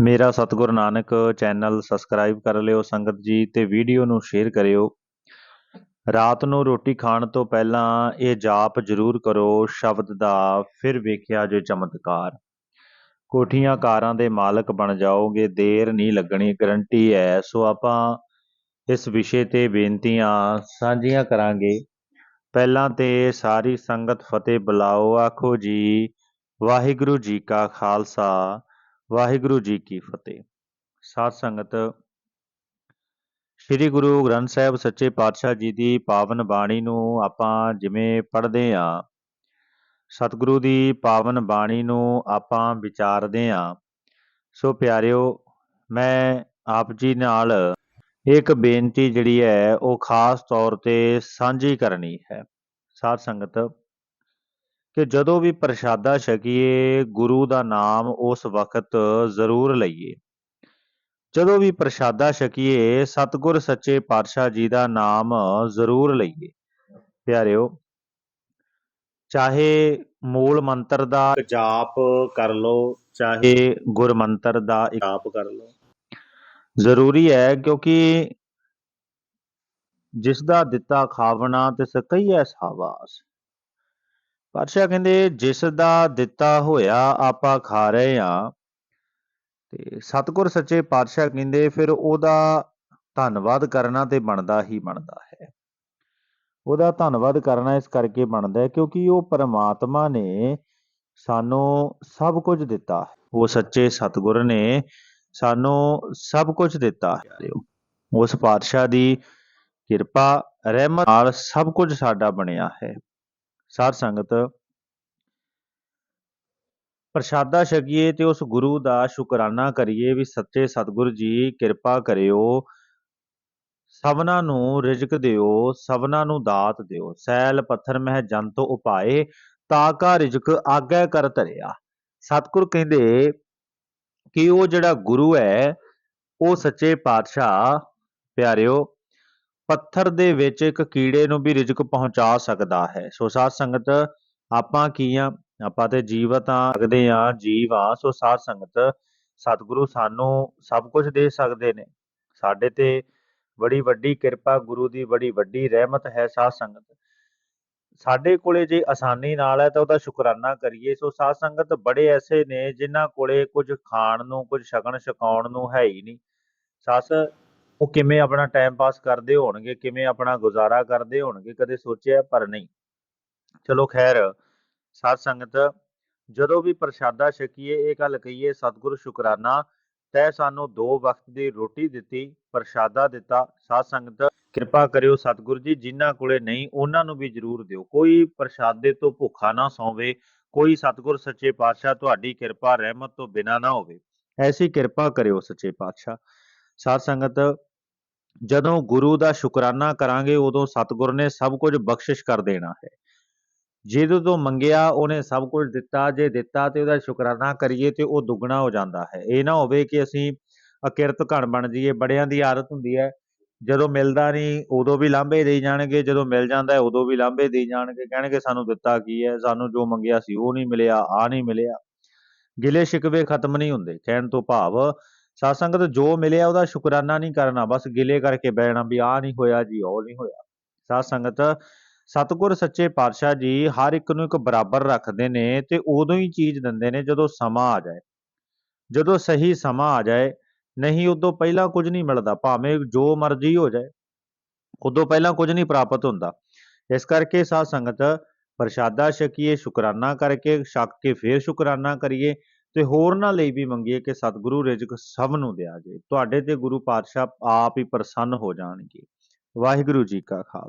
ਮੇਰਾ ਸਤਿਗੁਰ Nanak channel subscribe ਕਰ ਲਿਓ, ਸੰਗਤ ਜੀ ਤੇ ਵੀਡੀਓ ਨੂੰ ਸ਼ੇਅਰ ਕਰਿਓ। ਰਾਤ ਨੂੰ ਰੋਟੀ ਖਾਣ ਤੋਂ ਪਹਿਲਾਂ ਇਹ ਜਾਪ ਜ਼ਰੂਰ ਕਰੋ, ਸ਼ਬਦ ਦਾ ਫਿਰ ਵੇਖਿਆ ਜੇ ਚਮਤਕਾਰ। ਕੋਠੀਆਂ ਕਾਰਾਂ ਦੇ ਮਾਲਕ ਬਣ ਜਾਓਗੇ, ਦੇਰ ਨਹੀਂ ਲੱਗਣੀ ਗਰੰਟੀ ਹੈ। ਸੋ ਆਪਾਂ ਇਸ ਵਿਸ਼ੇ ਤੇ ਬੇਨਤੀਆਂ ਸਾਂਝੀਆਂ ਕਰਾਂਗੇ। ਪਹਿਲਾਂ ਤੇ ਸਾਰੀ ਸੰਗਤ ਫਤਿਹ ਬੁਲਾਓ। ਆਖੋ ਜੀ, ਵਾਹਿਗੁਰੂ ਜੀ ਕਾ ਖਾਲਸਾ। ਵਾਹਿਗੁਰੂ ਜੀ ਕੀ ਫਤਿਹ। ਸਾਧ ਸੰਗਤ, ਸ੍ਰੀ ਗੁਰੂ ਗ੍ਰੰਥ ਸਾਹਿਬ ਸੱਚੇ ਪਾਤਸ਼ਾਹ ਜੀ ਦੀ ਪਾਵਨ ਬਾਣੀ ਨੂੰ ਆਪਾਂ ਜਿਵੇਂ ਪੜ੍ਹਦੇ ਆਂ ਸਤਿਗੁਰੂ ਦੀ ਪਾਵਨ ਬਾਣੀ ਨੂੰ ਆਪਾਂ ਵਿਚਾਰਦੇ ਆਂ ਸੋ ਪਿਆਰਿਓ, ਮੈਂ ਆਪ ਜੀ ਨਾਲ ਇੱਕ ਬੇਨਤੀ ਜਿਹੜੀ ਹੈ, ਉਹ ਖਾਸ ਤੌਰ ਤੇ ਸਾਂਝੀ ਕਰਨੀ ਹੈ। ਸਾਧ ਸੰਗਤ ਕਿ ਜਦੋਂ ਵੀ ਪ੍ਰਸ਼ਾਦਾ ਛਕੀਏ ਗੁਰੂ ਦਾ ਨਾਮ ਉਸ ਵਕਤ ਜ਼ਰੂਰ ਲਈਏ। ਜਦੋਂ ਵੀ ਪ੍ਰਸ਼ਾਦਾ ਛਕੀਏ ਸਤਿਗੁਰ ਸੱਚੇ ਪਾਤਸ਼ਾਹ ਜੀ ਦਾ ਨਾਮ ਜ਼ਰੂਰ ਲਈਏ। ਪਿਆਰਿਓ ਚਾਹੇ ਮੂਲ ਮੰਤਰ ਦਾ ਜਾਪ ਕਰ ਲਓ ਚਾਹੇ ਗੁਰਮੰਤਰ ਦਾ ਜਾਪ ਕਰ ਲਓ। ਜ਼ਰੂਰੀ ਹੈ ਕਿਉਂਕਿ ਜਿਸ ਦਾ ਦਿੱਤਾ ਖਾਵਣਾ ਤਿਸ ਕਈਐ ਸਾਵਾਸ। ਪਾਤਸ਼ਾਹ ਕਹਿੰਦੇ, ਜਿਸ ਦਾ ਦਿੱਤਾ ਹੋਇਆ ਆਪਾਂ ਖਾ ਰਹੇ ਆ ਤੇ ਸਤਿਗੁਰ ਸੱਚੇ ਪਾਤਸ਼ਾਹ ਕਹਿੰਦੇ, ਫਿਰ ਉਹਦਾ ਧੰਨਵਾਦ ਕਰਨਾ ਤੇ ਬਣਦਾ ਹੀ ਬਣਦਾ ਹੈ। ਉਹਦਾ ਧੰਨਵਾਦ ਕਰਨਾ ਇਸ ਕਰਕੇ ਬਣਦਾ ਹੈ ਕਿਉਂਕਿ ਉਹ ਪਰਮਾਤਮਾ ਨੇ ਸਾਨੂੰ ਸਭ ਕੁਝ ਦਿੱਤਾ ਉਹ ਸੱਚੇ ਸਤਿਗੁਰ ਨੇ ਸਾਨੂੰ ਸਭ ਕੁਝ ਦਿੱਤਾ ਹੈ। ਉਸ ਪਾਤਸ਼ਾਹ ਦੀ ਕਿਰਪਾ, ਰਹਿਮਤ ਨਾਲ ਸਭ ਕੁਝ ਸਾਡਾ ਬਣਿਆ ਹੈ। ਸਾਧ ਸੰਗਤ। ਪ੍ਰਸ਼ਾਦਾ ਛਕੀਏ ਤੇ ਉਸ ਗੁਰੂ ਦਾ ਸ਼ੁਕਰਾਨਾ ਕਰੀਏ ਵੀ ਸੱਚੇ ਸਤਿਗੁਰੂ ਜੀ ਕਿਰਪਾ ਕਰਿਓ। ਸਭਨਾ ਨੂੰ ਰਿਜ਼ਕ ਦਿਓ, ਸਭਨਾ ਨੂੰ ਦਾਤ ਦਿਓ। ਸੈਲ, ਪੱਥਰ, ਮਹਿ, ਜੰਤ ਉਪਾਏ, ਤਾ ਕਾ ਰਿਜ਼ਕ ਆਗੈ ਕਰ ਧਰਿਆ। ਸਤਿਗੁਰ ਕਹਿੰਦੇ ਕਿ ਉਹ ਜਿਹੜਾ ਗੁਰੂ ਹੈ, ਉਹ ਸੱਚੇ ਪਾਤਸ਼ਾਹ, ਪਿਆਰਿਓ ਪੱਥਰ ਦੇ ਵਿੱਚ ਇੱਕ ਕੀੜੇ ਨੂੰ ਵੀ ਰਿਜ਼ਕ ਪਹੁੰਚਾ ਸਕਦਾ ਹੈ। ਸੋ ਸਾਧ ਸੰਗਤ, ਆਪਾਂ ਕੀ ਆ? ਆਪਾਂ ਤੇ ਜੀਵਤ ਆ, ਲੱਗਦੇ ਆ, ਜੀਵ ਆ। ਸੋ ਸਾਧ ਸੰਗਤ, ਸਤਿਗੁਰੂ ਸਾਨੂੰ ਸਭ ਕੁਝ ਦੇ ਸਕਦੇ ਨੇ। ਸਾਡੇ ਤੇ ਬੜੀ ਵੱਡੀ ਕਿਰਪਾ, ਗੁਰੂ ਦੀ ਬੜੀ ਵੱਡੀ ਰਹਿਮਤ ਹੈ ਸਾਧ ਸੰਗਤ। ਸਾਡੇ ਕੋਲੇ ਜੇ ਆਸਾਨੀ ਨਾਲ ਹੈ ਤਾਂ ਉਹਦਾ ਸ਼ੁਕਰਾਨਾ ਕਰੀਏ। ਸੋ ਸਾਧ ਸੰਗਤ ਬੜੇ ਐਸੇ ਨੇ ਜਿਨ੍ਹਾਂ ਕੋਲੇ ਕੁਝ ਖਾਣ ਨੂੰ, ਕੁਝ ਸ਼ਗਨ ਛਕਾਉਣ ਨੂੰ ਹੈ ਹੀ ਨਹੀਂ। ਸੱਸ ਉਹ ਕਿਵੇਂ ਆਪਣਾ ਟਾਈਮ ਪਾਸ ਕਰਦੇ ਹੋਣਗੇ, ਕਿਵੇਂ ਆਪਣਾ ਗੁਜ਼ਾਰਾ ਕਰਦੇ ਹੋਣਗੇ, ਕਦੇ ਸੋਚਿਆ ਪਰ ਨਹੀਂ। ਚਲੋ ਖੈਰ, ਸਾਧ ਸੰਗਤ, ਜਦੋਂ ਵੀ ਪ੍ਰਸ਼ਾਦਾ ਛਕੀਏ, ਇਹ ਗੱਲ ਕਹੀਏ, ਸਤਿਗੁਰ ਸ਼ੁਕਰਾਨਾ, ਤੈ ਸਾਨੂੰ ਦੋ ਵਕਤ ਦੀ ਰੋਟੀ ਦਿੱਤੀ, ਪ੍ਰਸ਼ਾਦਾ ਦਿੱਤਾ। ਸਾਧ ਸੰਗਤ, ਕਿਰਪਾ ਕਰਿਓ ਸਤਿਗੁਰੂ ਜੀ, ਜਿਨ੍ਹਾਂ ਕੋਲੇ ਨਹੀਂ, ਉਹਨਾਂ ਨੂੰ ਵੀ ਜ਼ਰੂਰ ਦਿਓ। ਕੋਈ ਪ੍ਰਸ਼ਾਦੇ ਤੋਂ ਭੁੱਖਾ ਨਾ ਸੌਵੇ, ਕੋਈ ਸਤਿਗੁਰ ਸੱਚੇ ਪਾਤਸ਼ਾਹ, ਤੁਹਾਡੀ ਕਿਰਪਾ ਰਹਿਮਤ ਤੋਂ ਬਿਨਾ ਨਾ ਹੋਵੇ। ਐਸੀ ਕਿਰਪਾ ਕਰਿਓ ਸੱਚੇ ਪਾਤਸ਼ਾਹ। ਸਾਧ ਸੰਗਤ ਜਦੋਂ ਗੁਰੂ ਦਾ ਸ਼ੁਕਰਾਨਾ ਕਰਾਂਗੇ, ਉਦੋਂ ਸਤਿਗੁਰ ਨੇ ਸਭ ਕੁਝ ਬਖਸ਼ਿਸ਼ ਕਰ ਦੇਣਾ ਹੈ। ਜਿਹਦੇ ਤੋਂ ਮੰਗਿਆ, ਉਹਨੇ ਸਭ ਕੁਝ ਦਿੱਤਾ। ਜੇ ਦਿੱਤਾ ਤੇ ਉਹਦਾ ਸ਼ੁਕਰਾਨਾ ਕਰੀਏ ਤੇ ਉਹ ਦੁੱਗਣਾ ਹੋ ਜਾਂਦਾ ਹੈ। ਇਹ ਨਾ ਹੋਵੇ ਕਿ ਅਸੀਂ ਅਕਿਰਤ ਘਣ ਬਣ ਜਾਈਏ। ਬੜਿਆਂ ਦੀ ਆਦਤ ਹੁੰਦੀ ਹੈ। ਜਦੋਂ ਮਿਲਦਾ ਨਹੀਂ ਉਦੋਂ ਵੀ ਲਾਂਭੇ ਦੇਈ ਜਾਣਗੇ। ਜਦੋਂ ਮਿਲ ਜਾਂਦਾ ਹੈ, ਉਦੋਂ ਵੀ ਲਾਂਭੇ ਦੇਈ ਜਾਣਗੇ। ਕਹਿਣਗੇ, ਸਾਨੂੰ ਦਿੱਤਾ ਕੀ ਹੈ? ਸਾਨੂੰ ਜੋ ਮੰਗਿਆ ਸੀ, ਉਹ ਨਹੀਂ ਮਿਲਿਆ ਆ ਨਹੀਂ ਮਿਲਿਆ। ਗਿਲੇ ਸ਼ਿਕਵੇ ਖਤਮ ਨਹੀਂ ਹੁੰਦੇ। ਕਹਿਣ ਤੋਂ ਭਾਵ ਸਾਧ ਸੰਗਤ ਜੋ ਮਿਲਿਆ ਉਹਦਾ ਸ਼ੁਕਰਾਨਾ ਨਹੀਂ ਕਰਨਾ, ਬਸ ਗਿਲੇ ਕਰਕੇ ਬਹਿਣਾ ਵੀ ਆ ਨਹੀਂ ਹੋਇਆ ਜੀ, ਉਹ ਨਹੀਂ ਹੋਇਆ। ਸਾਧ ਸੰਗਤ ਸਤਿਗੁਰ ਸੱਚੇ ਪਾਤਸ਼ਾਹ ਜੀ ਹਰ ਇੱਕ ਨੂੰ ਇੱਕ ਬਰਾਬਰ ਰੱਖਦੇ ਨੇ ਤੇ ਉਦੋਂ ਹੀ ਚੀਜ਼ ਦਿੰਦੇ ਨੇ ਜਦੋਂ ਸਮਾਂ ਆ ਜਾਏ। ਜਦੋਂ ਸਹੀ ਸਮਾਂ ਆ ਜਾਏ, ਨਹੀਂ ਉਦੋਂ ਪਹਿਲਾਂ ਕੁਝ ਨਹੀਂ ਮਿਲਦਾ, ਭਾਵੇਂ ਜੋ ਮਰਜ਼ੀ ਹੋ ਜਾਏ, ਉਦੋਂ ਪਹਿਲਾਂ ਕੁਝ ਨਹੀਂ ਪ੍ਰਾਪਤ ਹੁੰਦਾ। ਇਸ ਕਰਕੇ ਸਾਧ ਸੰਗਤ ਪ੍ਰਸ਼ਾਦਾ ਛਕੀਏ, ਸ਼ੁਕਰਾਨਾ ਕਰਕੇ ਛਕ ਕੇ ਫੇਰ ਸ਼ੁਕਰਾਨਾ ਕਰੀਏ ਤੇ ਹੋਰਨਾਂ ਲਈ ਵੀ ਮੰਗੀਏ ਕਿ ਸਤਿਗੁਰੂ ਰਿਜ਼ਕ ਸਭ ਨੂੰ ਦਿਆ ਜੇ। ਤੁਹਾਡੇ ਤੇ ਗੁਰੂ ਪਾਤਸ਼ਾਹ ਆਪ ਹੀ ਪ੍ਰਸੰਨ ਹੋ ਜਾਣਗੇ। ਵਾਹਿਗੁਰੂ ਜੀ ਕਾ ਖਾਲਸਾ।